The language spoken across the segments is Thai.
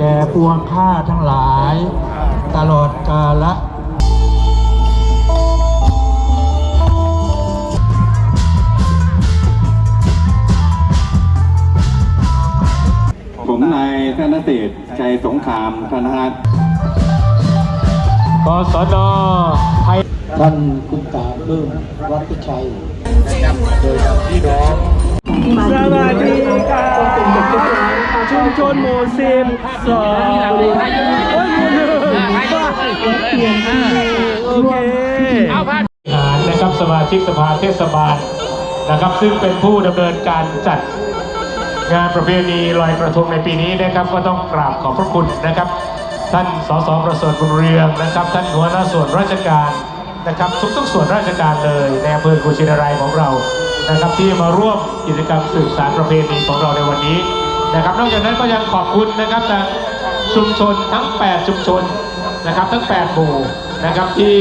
แก่ปวงข้าทั้งหลาย ตลอดกาละผมนายธนเศรษฐ์ชัยสงครามธนรัตน์กศนไทยท่านคุณตาเริ่มรัตชัยนะครับโดยพี่น้องสวัสดีครับ ชุมชนหมู่สิบสองโอ้ยหมู่หนึ่งโอเคหารนะครับสมาชิกสภาเทศบาลนะครับ ซึ่งเป็นผู้ดำเนินการจัดงานประเพณีลอยกระทงในปีนี้นะครับก็ต้องกราบขอบพระคุณนะครับ ท่านสสประเสริฐบุญเรืองนะครับ ท่านหัวหน้าส่วนราชการนะครับ ทุกๆส่วนราชการเลยในอำเภอกุชินารายของเรานะครับ ที่มาร่วมกิจกรรมสืบสานประเพณีของเราในวันนี้ นะครับนอกจากนั้นก็ยังขอบคุณนะครับทางชุมชนทั้ง 8 ชุมชนนะครับทั้ง 8 หมู่นะครับที่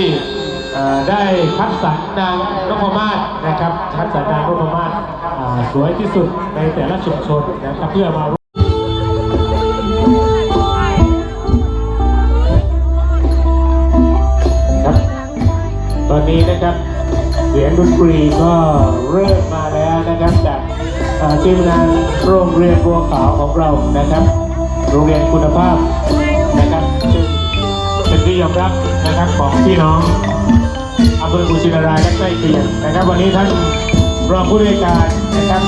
ได้คัดสรรนางนพมาศนะครับคัดสรรนางนพมาศอ่าสวยที่สุดในแต่ละชุมชนนะครับเพื่อมาร่วมครับตอนนี้นะครับเสียงดนตรีก็เริ่มมาแล้วนะครับจ ทีมงานโรงเรียนบัวขาวของเรานะครับ โรงเรียนคุณภาพนะครับเป็นที่ยอมรับนะครับของพี่น้องอำเภอกุชินารายและใกล้เคียงนะครับ วันนี้ท่านรองผู้บริการนะครับ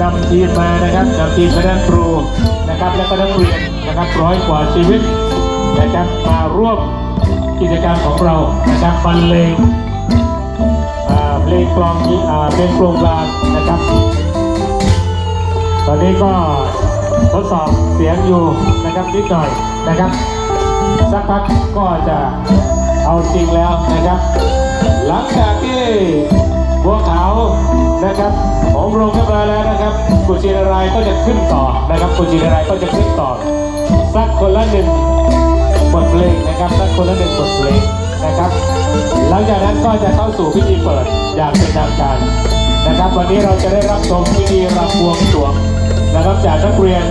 นำทีมมานะครับนำทีมคณะครูนะครับและก็นักเรียนนะครับร้อยกว่าชีวิตนะครับมาร่วมกิจกรรมของเรานะครับบรรเลงอ่าเพลงกลองอ่าเพลงโปรงลางนะครับ ตอนนี้ก็ทดสอบเสียงอยู่นะครับนิดหน่อยนะครับ สักพักก็จะเอาจริงแล้วนะครับ หลังจากที่บัวขาวนะครับผมลงขึ้นมาแล้วนะครับกุชินารายก็จะขึ้นต่อนะครับกุชินารายก็จะขึ้นต่อ สักคนละหนึ่งบทเพลงนะครับสักคนละหนึ่งบทเพลงนะครับ หลังจากนั้นก็จะเข้าสู่พิธีเปิดอย่างเป็นทางการ นะครับ วันนี้เราจะได้รับชมพิธีรำบวงสรวงนะครับจากนักเรียน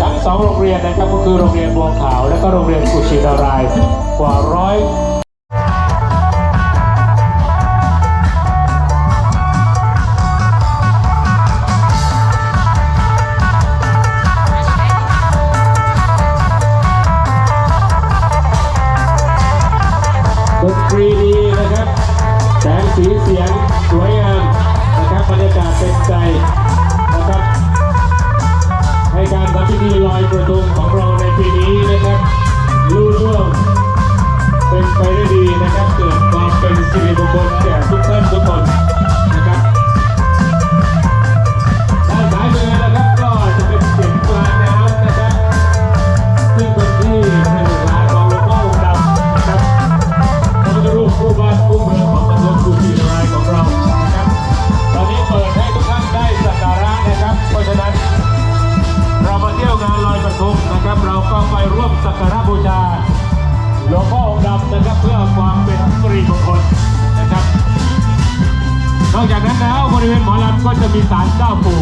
ทั้งสองโรงเรียนนะครับก็คือโรงเรียนบัวขาว และก็โรงเรียนกุชินารายกว่าร้อย ธีลอยกระทงของเราในปีนี้นะครับรู้เร่วงเป็นไปได้ดีนะครับเกิด มีศาลเจ้าปู่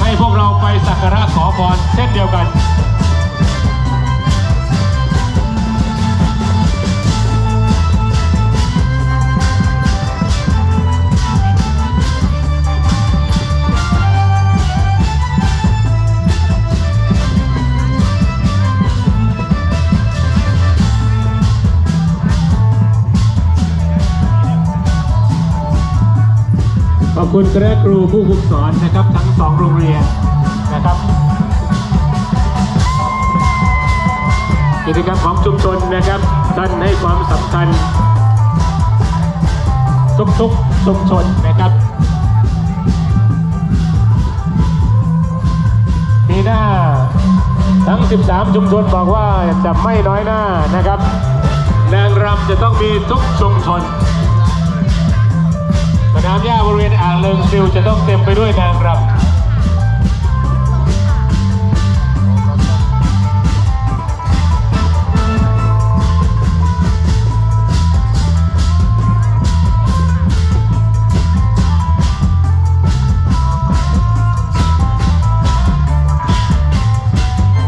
ให้พวกเราไปสักการะขอพรเช่นเดียวกัน คุณคณะครูผู้ฝึกสอนนะครับทั้งสองโรงเรียนนะครับ กิจกรรมของชุมชนนะครับท่านให้ความสำคัญ ทุกๆชุมชนนะครับปีหน้าทั้ง 13 ชุมชนบอกว่าจะไม่น้อยหน้านะครับ นางรำจะต้องมีทุกชุมชน นามหญ้าบริเวณอ่างเลิงซิวจะต้องเต็มไปด้วยนางรำ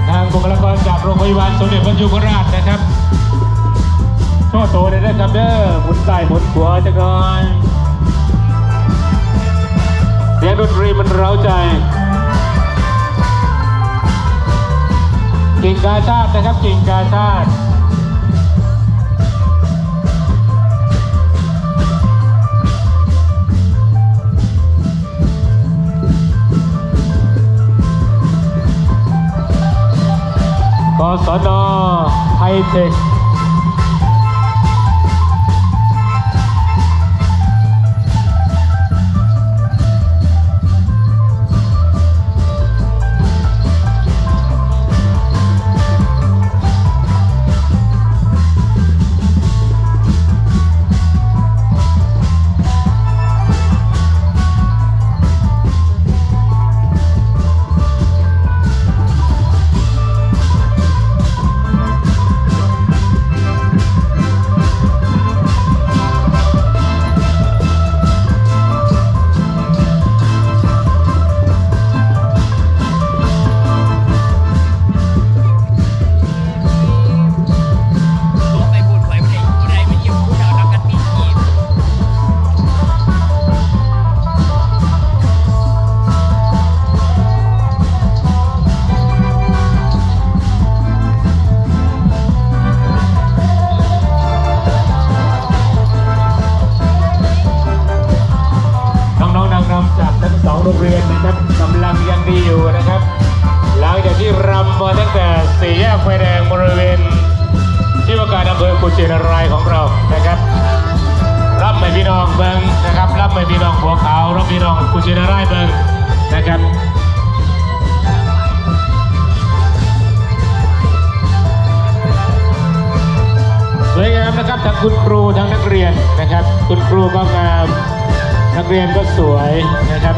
นางปกลากรจากโรงพยาบาลสมเด็จพระยุพราชนะครับ โชว์โตเลยนะครับเด้อหมุนใต้หมุนขวาจักหน่อยเสียงดนตรีมันเร้าใจกิ่งกาชาตินะครับกิ่งกาชาติกศนไฮเทค นะครับกำลังยังดีอยู่นะครับ หลังจากที่รำมาตั้งแต่สี่แยกไฟแดงบริเวณ ที่ว่าการอำเภอกุชินารายของเรานะครับรับไม่พี่น้องเบิงนะครับรับไม่พี่น้องหัวขาวรับพี่น้องกุชินารายเบิงนะครับสวยงามนะครับทั้งคุณครูทั้งนักเรียนนะครับ คุณครูก็งามนักเรียนก็สวยนะครับ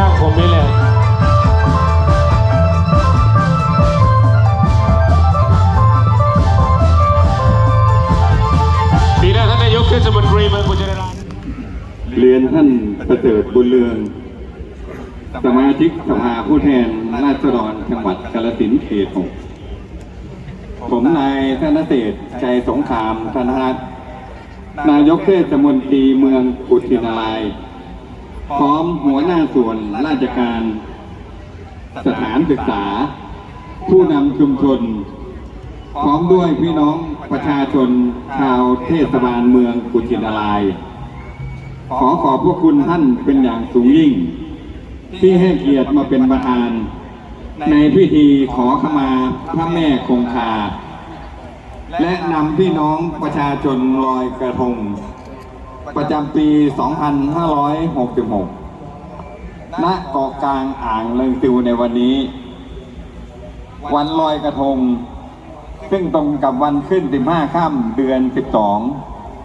ข้างๆผมนี่เลยปีหน้าท่านนายกเทศมนตรีเมืองกุจราชเรียนท่านประเสริฐบุญเรือง สมาชิกสภาผู้แทนราษฎรจังหวัดกาฬสินธุ์เขตหกผมนายธนเศษฐ์ชัยสงครามธนรัตน์นายกเทศมนตรีเมืองกุชินาราย พร้อมหัวหน้าส่วนราชการ สถานศึกษา ผู้นำชุมชน พร้อมด้วยพี่น้องประชาชนชาวเทศบาลเมืองกุชินาราย ขอขอบพระคุณท่านเป็นอย่างสูงยิ่ง ที่ให้เกียรติมาเป็นประธาน ในพิธีขอขมาพระแม่คงคา และนำพี่น้องประชาชนลอยกระทง ประจำปี 2566 ณ เกาะกลางอ่างเลิงติวในวันนี้ วันลอยกระทง ซึ่งตรงกับวันขึ้น 15 ค่ำเดือน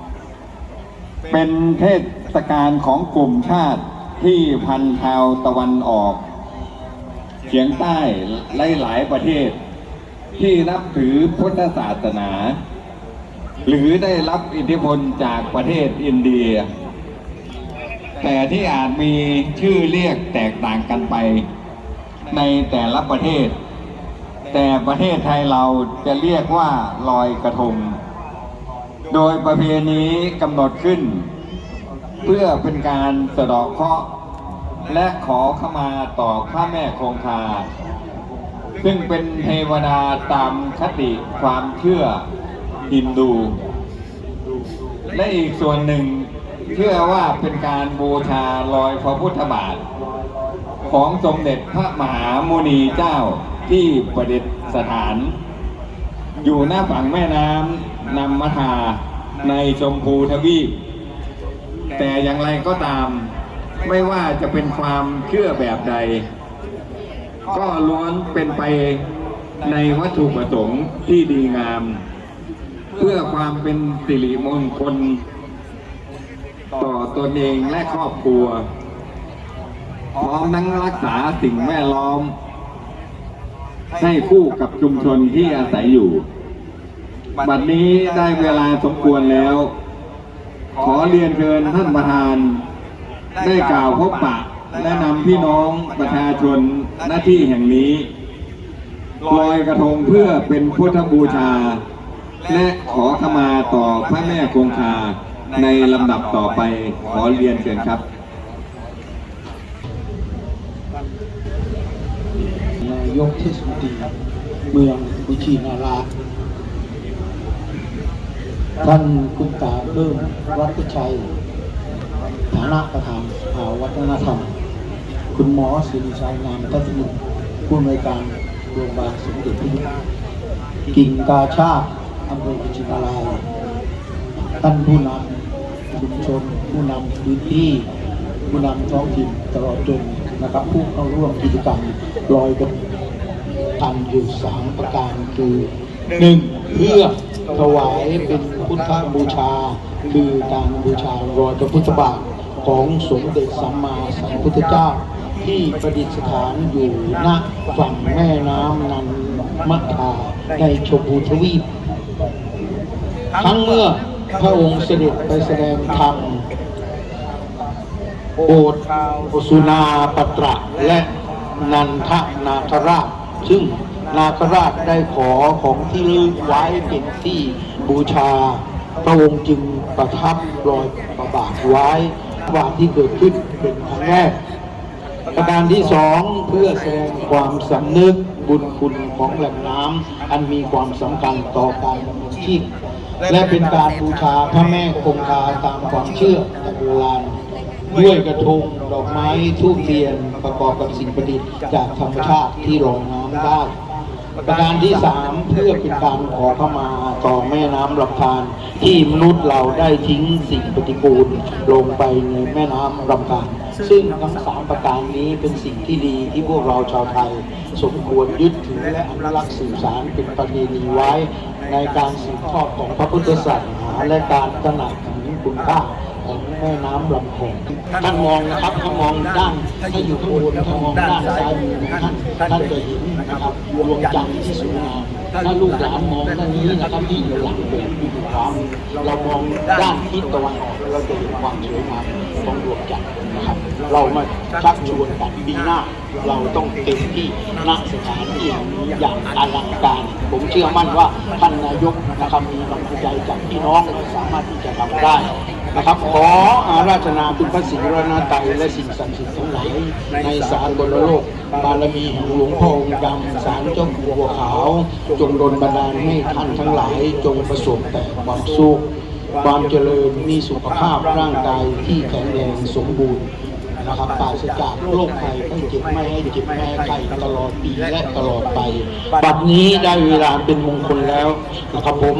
12 เป็นเทศกาลของกลุ่มชาติที่พันชาวตะวันออกเฉียงใต้หลาย ๆ ประเทศ ที่นับถือพุทธศาสนา หรือได้รับอิทธิพลจากประเทศอินเดีย แต่ที่อาจมีชื่อเรียกแตกต่างกันไป ในแต่ละประเทศ แต่ประเทศไทยเราจะเรียกว่าลอยกระทง โดยประเพณีกำหนดขึ้น เพื่อเป็นการสะดอกเคราะห์และขอขมาต่อพระแม่คงคา ซึ่งเป็นเทวดาตามคติความเชื่อ ฮินดู และอีกส่วนหนึ่งเชื่อว่าเป็นการบูชาลอยพระพุทธบาท ของสมเด็จพระมหามุนีเจ้าที่ประดิษฐาน อยู่หน้าฝั่งแม่น้ำนำมาทาในชมพูทวีป แต่อย่างไรก็ตามไม่ว่าจะเป็นความเชื่อแบบใด ก็ล้วนเป็นไปในวัตถุประสงค์ที่ดีงาม เพื่อความเป็นสิริมงคล ต่อตนเองและครอบครัว พร้อมทั้งรักษาสิ่งแวดล้อม ให้คู่กับชุมชนที่อาศัยอยู่ บัดนี้ได้เวลาสมควรแล้ว ขอเรียนเชิญท่านประธาน ได้กล่าวพบปะและนำพี่น้องประชาชนหน้าที่แห่งนี้ลอยกระทงเพื่อเป็นพุทธบูชา และขอขมาต่อพระแม่คงคาในลำดับต่อไปขอเรียนเชิญครับนายกเทศมนตรีเมืองวิชีนารา ท่านคุณตาเบิ้มรัตชัย ฐานะประธานสภาวัฒนธรรม คุณหมอสิริชัยงามทัศนุผู้อำนวยการโรงพยาบาลสมเด็จพระยุพกิ่งกาชาติ อำเภอวิชินารายณ์ท่านผู้นำชุมชนผู้นำพื้นที่ ผู้นำท้องถิ่นตลอดจนนะครับผู้เข้าร่วมกิจกรรมลอยกระทงอยู่สามประการคือหนึ่งเพื่อถวายเป็นพุทธบูชา คือการบูชารอยพระพุทธบาทของสมเด็จสัมมาสัมพุทธเจ้า ที่ประดิษฐานอยู่ณฝั่งแม่น้ำนันมัทธาในชมพูทวีป ครั้งเมื่อพระองค์เสด็จไปแสดงธรรมโอดสุนาปตระและนันทนาคราช ซึ่งนาคราชได้ขอของที่ลึกไว้เป็นที่บูชา พระองค์จึงประทับรอยประบาทไว้ว่าที่เกิดขึ้นเป็นครั้งแรกประการที่สองเพื่อแสดงความสำนึกบุญคุณของแหล่งน้ำอันมีความสำคัญต่อการดำเนินชีพ และเป็นการบูชาพระแม่คงคาตามความเชื่อแต่โบราณด้วยกระทงดอกไม้ทูบเทียนประกอบกับสิ่งประดิษฐ์จากธรรมชาติที่ลอยน้ำได้ประการที่สามเพื่อเป็นการขอเข้ามาต่อแม่น้ำลำธารที่มนุษย์เราได้ทิ้งสิ่งปฏิกูลลงไปในแม่น้ำลำธาร ซึ่งทั้งสามประการนี้เป็นสิ่งที่ดีที่พวกเราชาวไทย สมควรยึดถือและอนุรักษ์สื่อสารเป็นประเพณีไว้ ในการสืบทอดของพระพุทธศาสนาและการตระหนักถึงคุณค่า ม่น้ำลำคลองท่านมองนะครับถ้านมองด้านถ้าอยู่ข้างบนถ้านมองด้านซ้ายมือท่านท่านจะเห็นนะครับดวงจันทร์ที่สวยงามถ้าลูกหลานมองด้านนี้นะครับที่อยู่หลังโบสถ์อยู่ขวามือเรามองด้านทิศตะวันออกเราจะเห็นความสวยงามของดวงจันทร์นะครับเรามาชักชวนกันปีหน้าเราต้องเต็มที่ณสถานที่นี้อย่างอลังการ ผมเชื่อมั่นว่าท่านนายกนะครับมีกำลังใจจากพี่น้องสามารถที่จะทำได้ นะครับขออาราธนาคุณพระศรีรัตนตรัยและสิ่งศักดิ์สิทธิ์ทั้งหลายในสากลโลก บารมีแห่งหลวงพ่อองค์ดำสารเจ้าปู่บัวขาว จงดลบันดาลให้ท่านทั้งหลาย จงประสบแต่ความสุขความเจริญมีสุขภาพร่างกายที่แข็งแรงสมบูรณ์นะครับปราศจากโรคภัยไข้เจ็บไม่ให้เจ็บไม่ให้ไข้ตลอดปีและตลอดไป บัดนี้ได้เวลาเป็นมงคลแล้วนะครับผม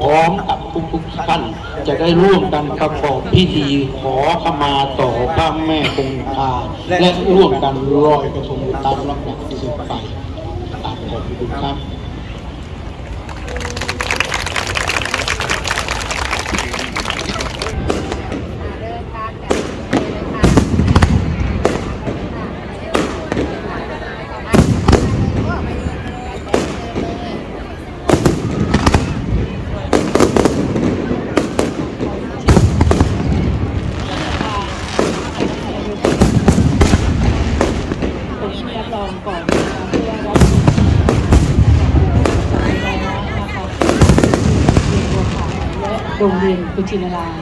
พร้อมกับทุกๆท่านจะได้ร่วมกันประกอบพิธีขอขมาต่อพระแม่คงคาและร่วมกันลอยกระทงตามลำดับสืบไปตามขอบคุณครับ รงเรี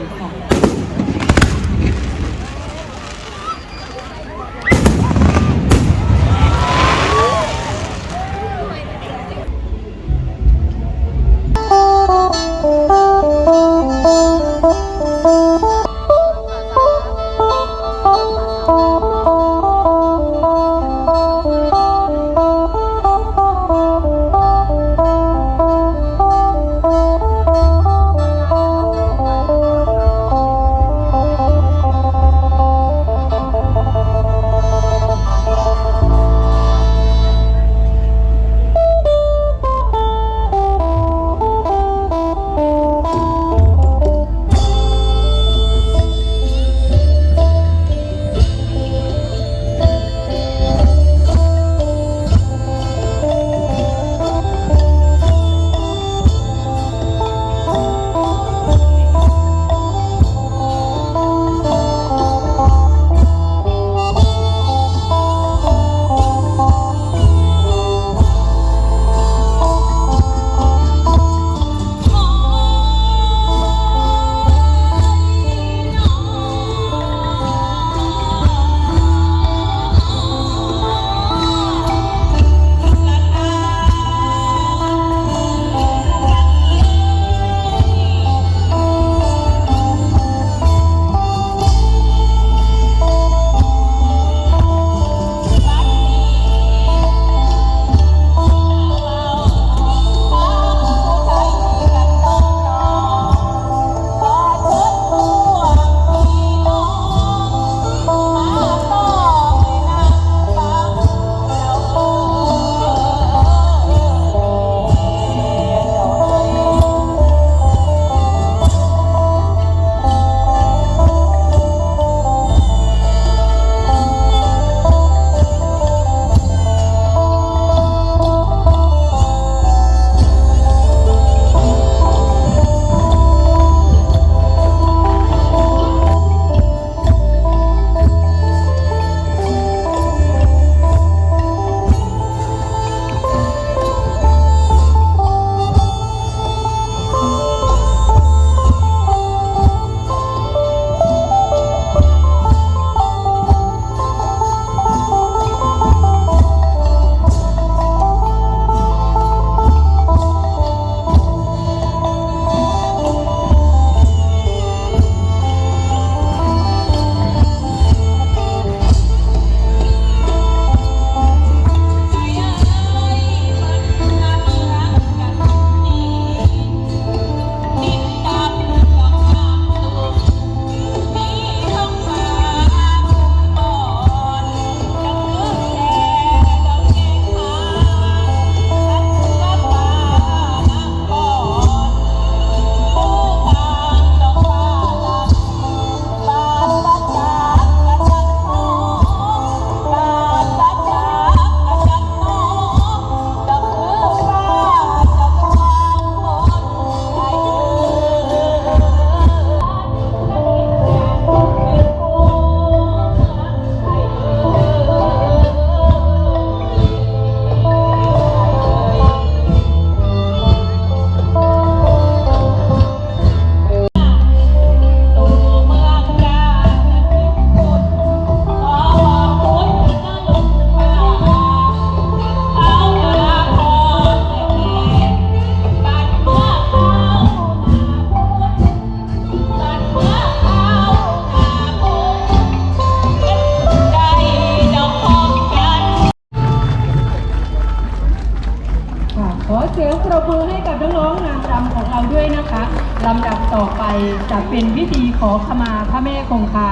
จะเป็นพิธีขอขมาพระแม่คงคา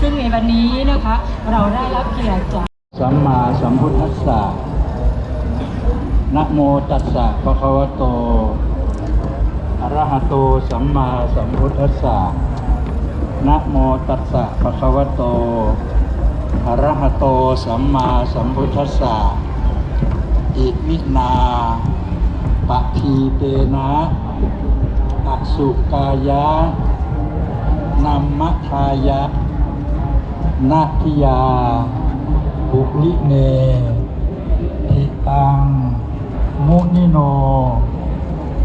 ซึ่งในวันนี้นะคะเราได้รับเกียรติจากสัมมาสัมพุทธัสสะนะโมตัสสะภะคะวะโตอะระหะโตสัมมาสัมพุทธัสสะนะโมตัสสะภะคะวะโตอะระหะโตสัมมาสัมพุทธัสสะอิมินาปะทีเตนะ อสุกายะนัมมะทายะนาทิยา บุลิเนทิตัง มุนิโน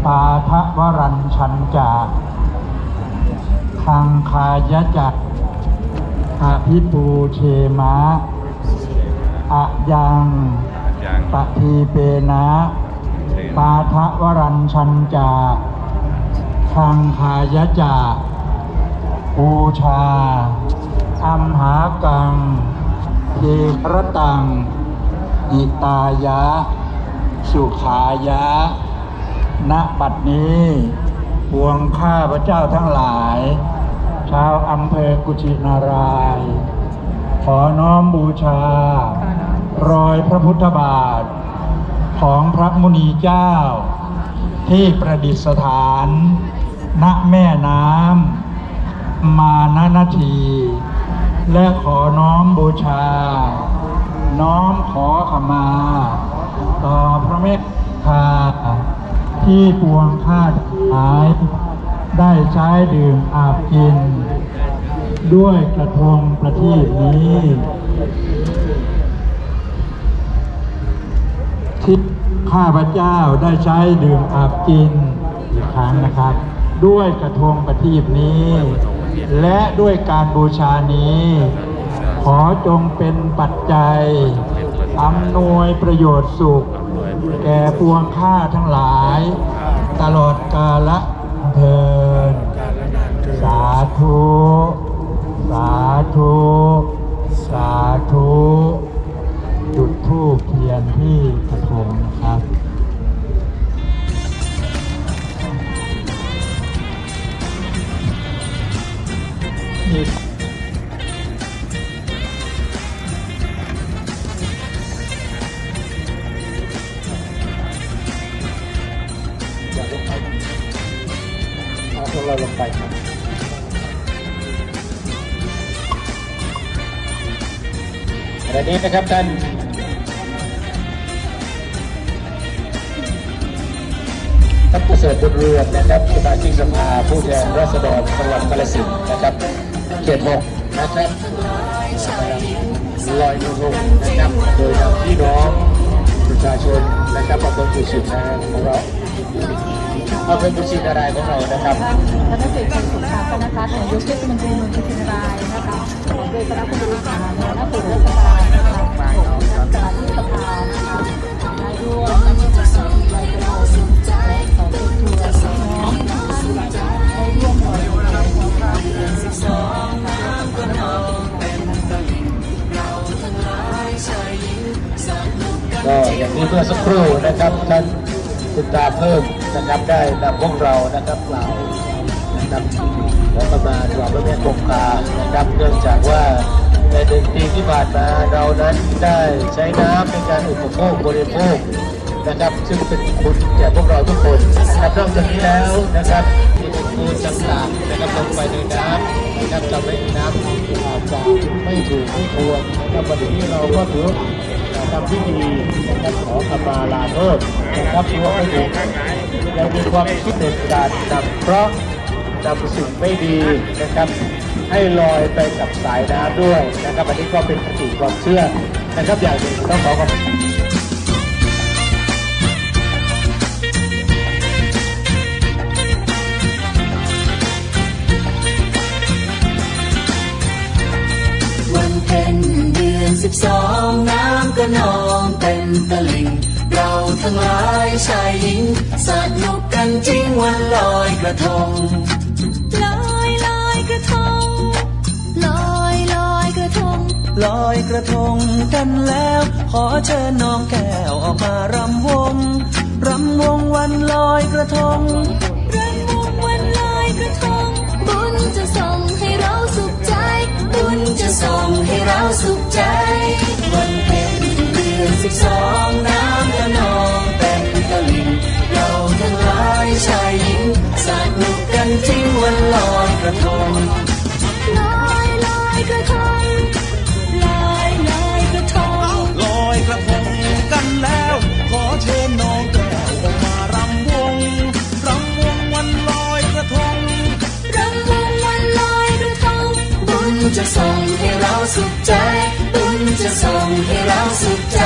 ปาทะวรัญชันจะทางคายะจักอภิปูเชมะอะยังปะทีเปนะ ปาทะวรัญชันจะ ทางคายะจักบูชาอัมหากังเทรตังอิตายะ สุขายะ ณ บัดนี้ปวงข้าพระเจ้าทั้งหลาย ชาวอำเภอกุชินาราย ขอน้อมบูชา รอยพระพุทธบาท ของพระมุนีเจ้า ที่ประดิษฐาน ณแม่น้ำมาณนาที และขอน้อมบูชา น้อมขอขมา ต่อพระเมตตาที่ปวงข้าหาย ได้ใช้ดื่มอาบกิน ด้วยกระทงประทีปนี้ที่ข้าพเจ้าได้ใช้ดื่มอาบกินอีกครั้งนะครับ ด้วยกระทงประทีปนี้ และด้วยการบูชานี้ ขอจงเป็นปัจจัยอำนวยประโยชน์สุข แก่ปวงข้าทั้งหลาย ตลอดกาลเทินสาธุ สาธุ สาธุ จุดธูปเทียนที่กระทงนะครับ นี่อย่าลงไปเอาพวกเราลงไปครับประเด็นนะครับท่านท่านประเสริฐบุญเรือนนะครับสมาชิกสภาผู้แทนราษฎรจังหวัดกาฬสินธุ์นะครับ เขตหกนะครับลอยกระทงนะครับโดยพี่น้องประชาชนนะครับอำเภอกุชินารายของเราอำเภอกุชินารายของเรานะครับคณะเศรษฐกิจสุขาคณะทัศน์นายกเทศมนตรีเมืองพิจิตรายนะคะโดยคณะผู้บริหารคณะส่วนราชการนะคะของสถานที่สภานะคะได้ร่วม นะครับท่านคุณตาเพิ่มนะครับได้นำพวกเรานะครับกล่าวนะครับขอประมาณกล่าวพระแม่คงคานะครับเนื่องจากว่าในหนึ่งปีที่ผ่านมาเรานั้นได้ใช้น้ำในการอุปโภคบริโภคนะครับ ซึ่งเป็นคุณแก่พวกเราทุกคนนะครับนอกจากนี้แล้วนะครับที่เป็นคูจำหลักนะครับลงไปในน้ำนะครับจะไม่น้ำอาจจะไม่ถูกไม่ควรนะครับวันนี้เราก็ถือำพิธีขอขมาลาโทษนะครับที่ว่าไม่ดียังมีความคิดเห็นกาดนำเพราะห์นำสิ่งไม่ดีนะครับ ให้ลอยไปกับสายน้ำด้วยนะครับอันนี้ก็เป็นคติความเชื่อนะครับอย่างหนึ่งต้องขอขอบคุณ อนสิบสองน้ำก็นองเต็มตลิ่ง เราทั้งหลายชายหญิงสนุกกันจริงวันลอยกระทงลอยลอยกระทงลอยลอยกระทง ลอยกระทงกันแล้ว ขอเชิญน้องแก้วออกมารำวงรำวงวันลอยกระทง สุขใจ วันเพ็ญเดือนสิบสองน้ำกระนองเต็มตลิ่งเราทั้งหลายชายหญิงสนุกกันจริงวันลอยกระทง สุขใจ บุญจะส่งให้เราสุขใจ